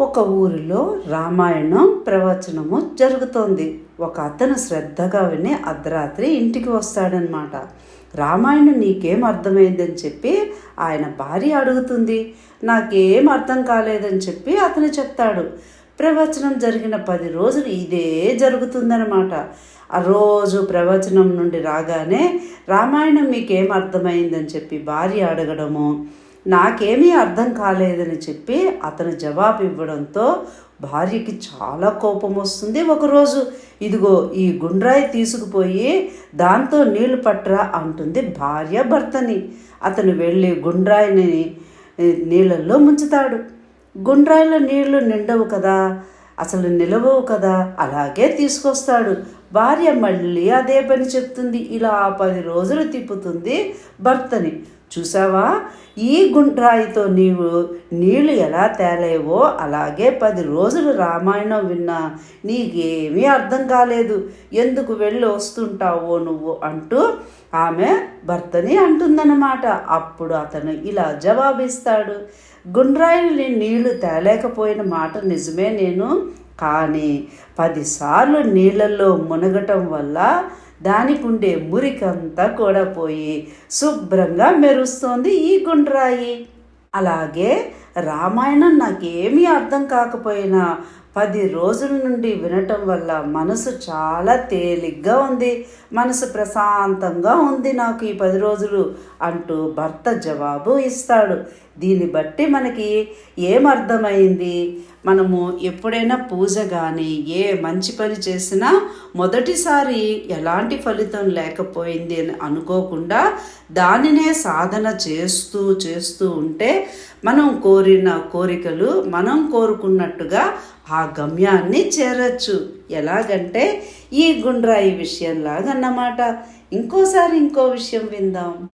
ఒక ఊరిలో రామాయణం ప్రవచనము జరుగుతోంది. ఒక అతను శ్రద్ధగా విని అర్ధరాత్రి ఇంటికి వస్తాడనమాట రామాయణం నీకేం అర్థమైందని చెప్పి ఆయన భార్య అడుగుతుంది. నాకేం అర్థం కాలేదని చెప్పి అతను చెప్తాడు. ప్రవచనం జరిగిన పది రోజులు ఇదే జరుగుతుందన్నమాట. ఆ రోజు ప్రవచనం నుండి రాగానే రామాయణం మీకేం అర్థమైందని చెప్పి భార్య అడగడము నాకేమీ అర్థం కాలేదని చెప్పి అతను జవాబు ఇవ్వడంతో భార్యకి చాలా కోపం వస్తుంది. ఒకరోజు ఇదిగో ఈ గుండ్రాయి తీసుకుపోయి దాంతో నీళ్ళు పట్టరా అంటుంది భార్య భర్తని. అతను వెళ్ళి గుండ్రాయిని నీళ్ళల్లో ముంచుతాడు. గుండ్రాయిలో నీళ్ళు నిండవు కదా అసలు నిలవవు కదా అలాగే తీసుకొస్తాడు. భార్య మళ్ళీ అదే పని చెప్తుంది. ఇలా పది రోజులు తిప్పుతుంది భర్తని. చూసావా? ఈ గుండ్రాయితో నీవు నీళ్ళు ఎలా తేలేవో అలాగే పది రోజులు రామాయణం విన్నా నీకేమీ అర్థం కాలేదు. ఎందుకు వెళ్ళి వస్తుంటావో నువ్వు అంటూ ఆమె భర్తని అంటుందన్నమాట. అప్పుడు అతను ఇలా జవాబిస్తాడు. గుండ్రాయిని నీళ్ళు తేలేకపోయిన మాట నిజమే నేను కానీ పదిసార్లు నీళ్ళల్లో మునగటం వల్ల దానికి ఉండే మురికంతా కూడా పోయి శుభ్రంగా మెరుస్తోంది ఈ గుండ్రాయి. అలాగే రామాయణం నాకేమీ అర్థం కాకపోయినా పది రోజుల నుండి వినటం వల్ల మనసు చాలా తేలిగ్గా ఉంది. మనసు ప్రశాంతంగా ఉంది నాకు ఈ పది రోజులు అంటూ భర్త జవాబు ఇస్తాడు. దీన్ని బట్టి మనకి ఏమర్థమైంది మనము ఎప్పుడైనా పూజ కానీ ఏ మంచి పని చేసినా మొదటిసారి ఎలాంటి ఫలితం లేకపోయింది అని అనుకోకుండా దానినే సాధన చేస్తూ చేస్తూ ఉంటే మనం కోరిన కోరికలు మనం కోరుకున్నట్టుగా ఆ గమ్యాన్ని చేరచ్చు. ఎలాగంటే ఈ గుండ్రాయి విషయంలాగన్నమాట. ఇంకోసారి ఇంకో విషయం విందాం.